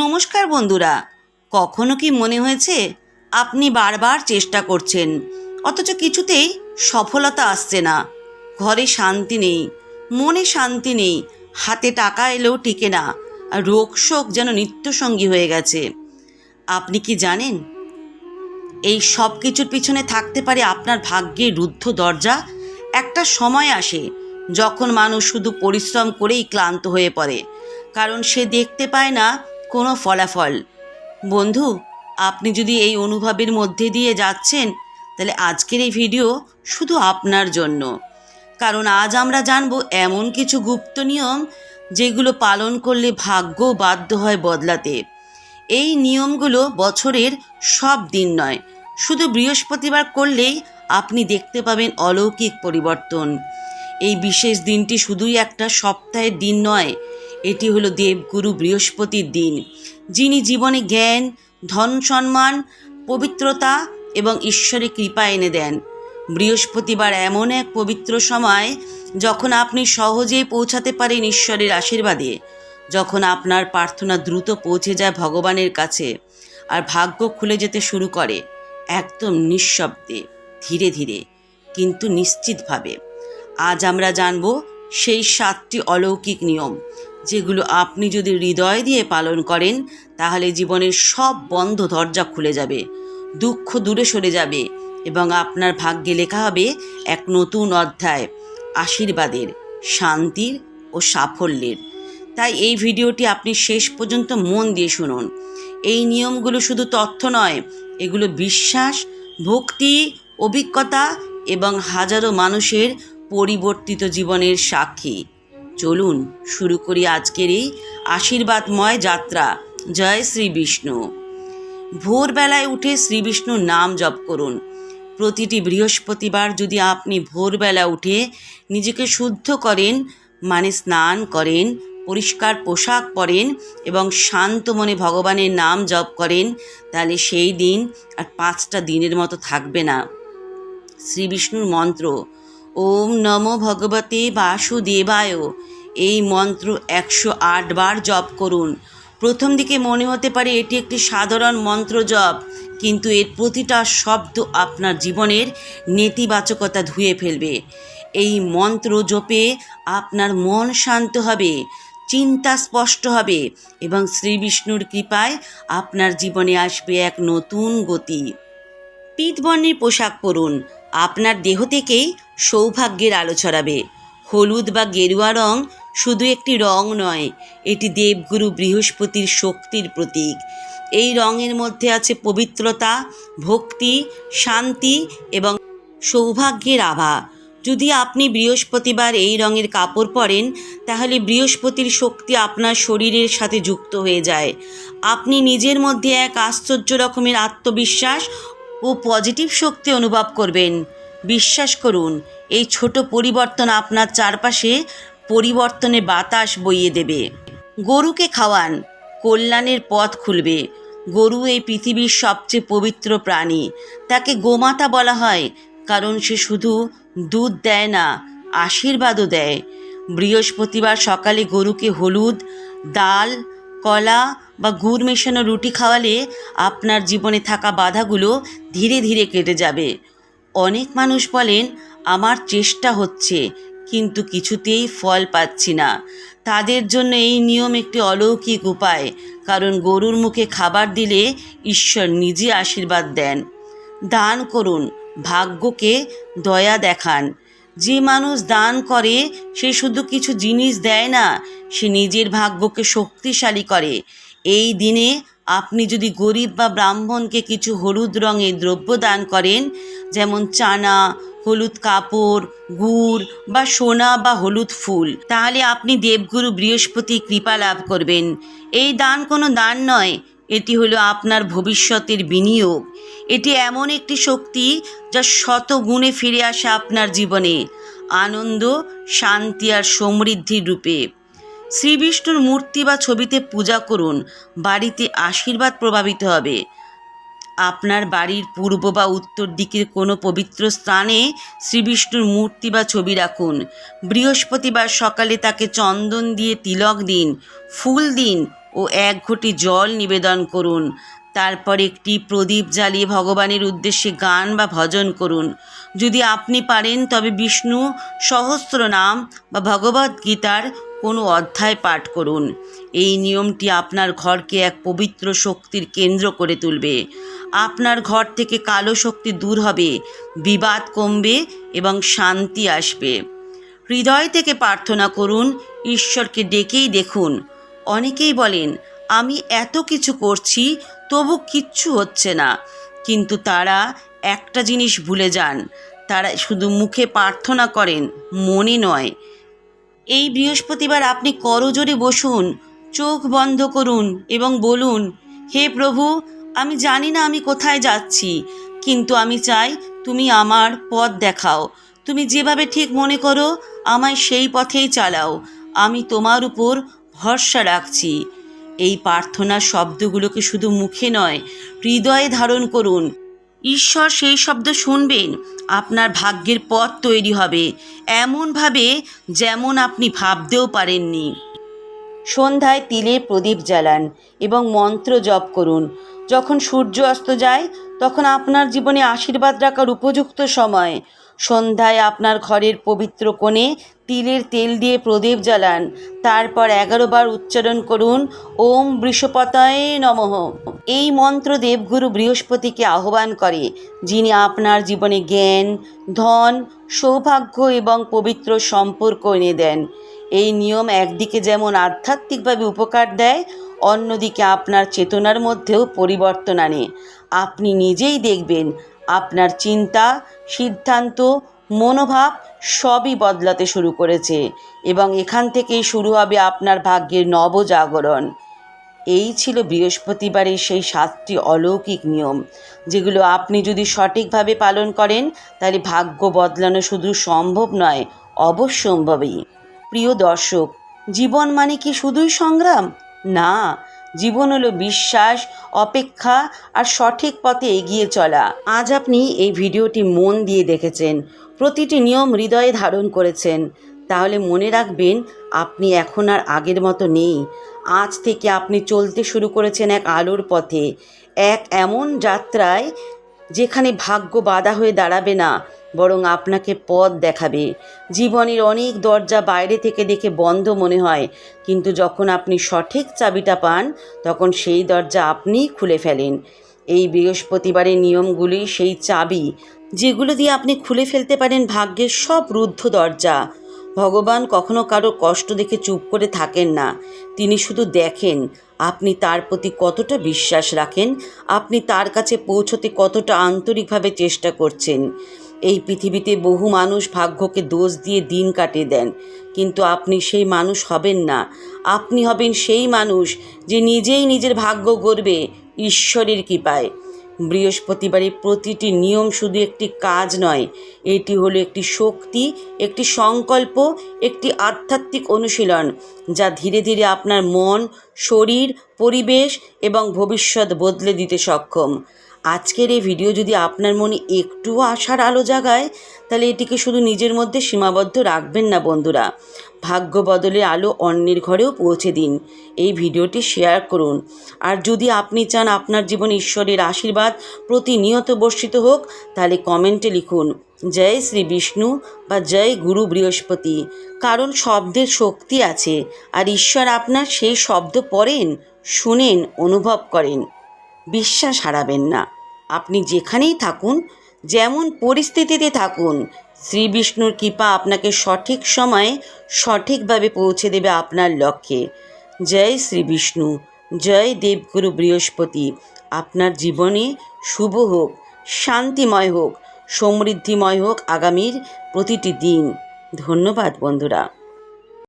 নমস্কার বন্ধুরা। কখনো কি মনে হয়েছে আপনি বারবার চেষ্টা করছেন, অথচ কিছুতেই সফলতা আসছে না। ঘরে শান্তি নেই, মনে শান্তি নেই, হাতে টাকা এলেও টিকে না রোগ শোক যেন নিত্যসঙ্গী হয়ে গেছে। আপনি কি জানেন? এই সব কিছুর পিছনে থাকতে পারে আপনার ভাগ্যের রুদ্ধ দরজা। একটা সময় আসে যখন মানুষ শুধু পরিশ্রম করেই ক্লান্ত হয়ে পড়ে, কারণ সে দেখতে পায় না কোনো ফলাফল। বন্ধু, আপনি যদি এই অনুভবের মধ্যে দিয়ে যাচ্ছেন, তাহলে আজকের এই ভিডিও শুধু আপনার জন্য। কারণ আজ আমরা জানব এমন কিছু গুপ্ত নিয়ম যেগুলো পালন করলে ভাগ্য বাধ্য হয় বদলাতে। এই নিয়মগুলো বছরের সব দিন নয়, শুধু বৃহস্পতিবার করলেই আপনি দেখতে পাবেন অলৌকিক পরিবর্তন। এই বিশেষ দিনটি শুধুই একটা সপ্তাহের দিন নয় এটি হলো দেবগুরু বৃহস্পতির দিন, যিনি জীবনে জ্ঞান, ধন সম্মান, পবিত্রতা এবং ঈশ্বরের কৃপা এনে দেন। বৃহস্পতিবার এমন এক পবিত্র সময়, যখন আপনি সহজেই পৌঁছাতে পারেন ঈশ্বরের আশীর্বাদে, যখন আপনার প্রার্থনা দ্রুত পৌঁছে যায় ভগবানের কাছে আর ভাগ্য খুলে যেতে শুরু করে, একদম নিঃশব্দে, ধীরে ধীরে, কিন্তু নিশ্চিতভাবে। আজ আমরা জানব সেই সাতটি অলৌকিক নিয়ম যেগুলো আপনি যদি হৃদয় দিয়ে পালন করেন, তাহলে জীবনের সব বন্ধ দরজা খুলে যাবে, দুঃখ দূরে সরে যাবে এবং আপনার ভাগ্যে লেখা হবে এক নতুন অধ্যায়, আশীর্বাদের, শান্তির ও সাফল্যের। তাই এই ভিডিওটি আপনি শেষ পর্যন্ত মন দিয়ে শুনুন। এই নিয়মগুলো শুধু তথ্য নয়, এগুলো বিশ্বাস, ভক্তি, অভিজ্ঞতা এবং হাজারো মানুষের পরিবর্তিত জীবনের সাক্ষী। চলুন শুরু করি আজকের এই আশীর্বাদময় যাত্রা। জয় শ্রী বিষ্ণু। ভোরবেলায় উঠে শ্রী বিষ্ণুর নাম জপ করুন। প্রতিটি বৃহস্পতিবার যদি আপনি ভোরবেলা উঠে নিজেকে শুদ্ধ করেন মানে স্নান করেন, পরিষ্কার পোশাক পরেন এবং শান্ত মনে ভগবানের নাম জপ করেন, তাহলে সেই দিন আর পাঁচটা দিনের মতো থাকবে না। শ্রী বিষ্ণুর মন্ত্র ওম নম ভগবতে বাসুদেবায়। এই মন্ত্র একশো আট বার জপ করুন। প্রথম দিকে মনে হতে পারে এটি একটি সাধারণ মন্ত্র জপ, কিন্তু এর প্রতিটা শব্দ আপনার জীবনের নেতিবাচকতা ধুয়ে ফেলবে। এই মন্ত্র জপে আপনার মন শান্ত হবে, চিন্তা স্পষ্ট হবে এবং শ্রী বিষ্ণুর কৃপায় আপনার জীবনে আসবে এক নতুন গতি। পিতবর্ণের পোশাক পরুন। আপনার দেহ থেকেই সৌভাগ্যের আলো ছড়াবে। হলুদ বা গেরুয়া রং শুধু একটি রং নয়, এটি দেবগুরু বৃহস্পতির শক্তির প্রতীক। এই রঙের মধ্যে আছে পবিত্রতা, ভক্তি, শান্তি এবং সৌভাগ্যের আভা। যদি আপনি বৃহস্পতিবার এই রঙের কাপড় পরেন, তাহলে বৃহস্পতির শক্তি আপনার শরীরের সাথে যুক্ত হয়ে যায়। আপনি নিজের মধ্যে এক আশ্চর্য রকমের আত্মবিশ্বাস ও পজিটিভ শক্তি অনুভব করবেন। বিশ্বাস করুন, এই ছোট পরিবর্তন আপনার চারপাশে পরিবর্তনে বাতাস বইয়ে দেবে। গরুকে খাওয়ান, কল্যাণের পথ খুলবে। গরু এই পৃথিবীর সবচেয়ে পবিত্র প্রাণী। তাকে গোমাতা বলা হয়, কারণ সে শুধু দুধ দেয় না, আশীর্বাদও দেয়। বৃহস্পতিবার সকালে গরুকে হলুদ, ডাল কলা বা গুড় মেশানো রুটি খাওয়ালে আপনার জীবনে থাকা বাধাগুলো ধীরে ধীরে কেটে যাবে। অনেক মানুষ বলেন, আমার চেষ্টা হচ্ছে, কিন্তু কিছুতেই ফল পাচ্ছি না। তাদের জন্য এই নিয়ম একটি অলৌকিক উপায়, কারণ গরুর মুখে খাবার দিলে ঈশ্বর নিজে আশীর্বাদ দেন। দান করুন, ভাগ্যকে দয়া দেখান। যে মানুষ দান করে, সে শুধু কিছু জিনিস দেয় না, সে নিজের ভাগ্যকে শক্তিশালী করে। এই দিনে আপনি যদি গরিব বা ব্রাহ্মণকে কিছু হলুদ রঙের দ্রব্য দান করেন, যেমন চানা, হলুদ কাপড়, গুড় বা সোনা বা হলুদ ফুল, তাহলে আপনি দেবগুরু বৃহস্পতি কৃপা লাভ করবেন। এই দান কোনো দান নয় এটি হলো আপনার ভবিষ্যতের বিনিয়োগ। এটি এমন একটি শক্তি যা শত গুণে ফিরে আসে আপনার জীবনে। আনন্দ, শান্তি আর সমৃদ্ধির রূপে। শ্রী বিষ্ণুর মূর্তি বা ছবিতে পূজা করুন, বাড়িতে আশীর্বাদ প্রভাবিত হবে। আপনার বাড়ির পূর্ব বা উত্তর দিকের কোনো পবিত্র স্থানে শ্রীবিষ্ণুর মূর্তি বা ছবি রাখুন। বৃহস্পতিবার সকালে তাকে চন্দন দিয়ে তিলক দিন, ফুল দিন ও এক ঘটি জল নিবেদন করুন। তারপর একটি প্রদীপ জ্বালিয়ে ভগবানের উদ্দেশ্যে গান বা ভজন করুন। যদি আপনি পারেন, তবে বিষ্ণু সহস্র নাম বা ভগবদ্ গীতার কোনো অধ্যায় পাঠ করুন। এই নিয়মটি আপনার ঘরকে এক পবিত্র শক্তির কেন্দ্র করে তুলবে। আপনার ঘর থেকে কালো শক্তি দূর হবে, বিবাদ কমবে এবং শান্তি আসবে। হৃদয় থেকে প্রার্থনা করুন, ঈশ্বরকে ডেকেই দেখুন। অনেকেই বলেন, আমি এত কিছু করছি, তবু কিচ্ছু হচ্ছে না। কিন্তু তারা একটা জিনিস ভুলে যান। তারা শুধু মুখে প্রার্থনা করেন, মনে নয়। এই বৃহস্পতিবার আপনি করজোরে বসুন, চোখ বন্ধ করুন এবং বলুন, হে প্রভু, আমি জানি না আমি কোথায় যাচ্ছি, কিন্তু আমি চাই তুমি আমার পথ দেখাও। তুমি যেভাবে ঠিক মনে করো, আমায় সেই পথেই চালাও। আমি তোমার উপর ভরসা রাখছি। এই প্রার্থনার শব্দগুলোকে শুধু মুখে নয়, হৃদয়ে ধারণ করুন। ঈশ্বর সেই শব্দ শুনবেন, আপনার ভাগ্যের পথ তৈরি হবে, এমনভাবে যেমন আপনি ভাবতেও পারেননি। সন্ধ্যায় তিলে প্রদীপ জ্বালান এবং মন্ত্র জপ করুন। যখন সূর্য অস্ত যায়, তখন আপনার জীবনে আশীর্বাদ রাখার উপযুক্ত সময়। সন্ধ্যায় আপনার ঘরের পবিত্র কোণে তিলের তেল দিয়ে প্রদীপ জ্বালান। তারপর এগারো বার উচ্চারণ করুন, ওম বৃষপতায় নমঃ। এই মন্ত্র দেবগুরু বৃহস্পতিকে আহ্বান করে, যিনি আপনার জীবনে জ্ঞান, ধন, সৌভাগ্য এবং পবিত্র সম্পর্ক এনে দেন। এই নিয়ম একদিকে যেমন আধ্যাত্মিকভাবে উপকার দেয়, অন্যদিকে আপনার চেতনার মধ্যেও পরিবর্তন আনে। আপনি নিজেই দেখবেন, আপনার চিন্তা, সিদ্ধান্ত, মনোভাব সবই বদলাতে শুরু করেছে এবং এখান থেকেই শুরু হবে আপনার ভাগ্যের নবজাগরণ। এই ছিল বৃহস্পতিবারের সেই সাতটি অলৌকিক নিয়ম, যেগুলো আপনি যদি সঠিকভাবে পালন করেন, তাহলে ভাগ্য বদলানো শুধু সম্ভব নয়, অবশ্যম্ভাবী। প্রিয় দর্শক, জীবন মানে কি শুধুই সংগ্রাম? না, জীবন হলো বিশ্বাস, অপেক্ষা আর সঠিক পথে এগিয়ে চলা। আজ আপনি এই ভিডিওটি মন দিয়ে দেখেছেন। প্রতিটি নিয়ম হৃদয়ে ধারণ করেছেন। তাহলে মনে রাখবেন, আপনি এখন আর আগের মতো নেই। আজ থেকে আপনি চলতে শুরু করেছেন এক আলোর পথে। এক এমন যাত্রায় যেখানে ভাগ্য বাধা হয়ে দাঁড়াবে না, বরং আপনাকে পথ দেখাবে। জীবনের অনেক দরজা বাইরে থেকে দেখে বন্ধ মনে হয়, কিন্তু যখন আপনি সঠিক চাবিটা পান, তখন সেই দরজা আপনিই খুলে ফেলেন। এই বৃহস্পতিবারের নিয়মগুলি সেই চাবি যেগুলো দিয়ে আপনি খুলে ফেলতে পারেন ভাগ্যের সব রুদ্ধ দরজা। ভগবান কখনো কারও কষ্ট দেখে চুপ করে থাকেন না। তিনি শুধু দেখেন আপনি তার প্রতি কতটা বিশ্বাস রাখেন, আপনি তার কাছে পৌঁছতে কতটা আন্তরিকভাবে চেষ্টা করছেন। এই পৃথিবীতে বহু মানুষ ভাগ্যকে দোষ দিয়ে দিন কাটিয়ে দেন, কিন্তু আপনি সেই মানুষ হবেন না। আপনি হবেন সেই মানুষ যে নিজেই নিজের ভাগ্য গড়বে, ঈশ্বরের কৃপায়। বৃহস্পতিবারের প্রতিটি নিয়ম শুধু একটি কাজ নয়, এটি হলো একটি শক্তি, একটি সংকল্প, একটি আধ্যাত্মিক অনুশীলন, যা ধীরে ধীরে আপনার মন, শরীর, পরিবেশ এবং ভবিষ্যৎ বদলে দিতে সক্ষম। আজকের এই ভিডিও যদি আপনার মনে একটুও আশার আলো জাগায়, তাহলে এটিকে শুধু নিজের মধ্যে সীমাবদ্ধ রাখবেন না বন্ধুরা। ভাগ্য বদলের আলো অন্যের ঘরেও পৌঁছে দিন। এই ভিডিওটি শেয়ার করুন। আর যদি আপনি চান আপনার জীবনে ঈশ্বরের আশীর্বাদ প্রতিনিয়ত বর্ষিত হোক, তাহলে কমেন্টে লিখুন, জয় শ্রী বিষ্ণু বা জয় গুরু বৃহস্পতি। কারণ শব্দের শক্তি আছে, আর ঈশ্বর আপনার সেই শব্দ পড়েন, শুনেন, অনুভব করেন। বিশ্বাস হারাবেন না। আপনি যেখানেই থাকুন, যেমন পরিস্থিতিতে থাকুন শ্রী বিষ্ণুর কৃপা আপনাকে সঠিক সময়ে সঠিকভাবে পৌঁছে দেবে আপনার লক্ষ্যে। জয় শ্রী বিষ্ণু জয় দেবগুরু বৃহস্পতি। আপনার জীবনে শুভ হোক, শান্তিময় হোক, সমৃদ্ধিময় হোক আগামীর প্রতিটি দিন। ধন্যবাদ বন্ধুরা।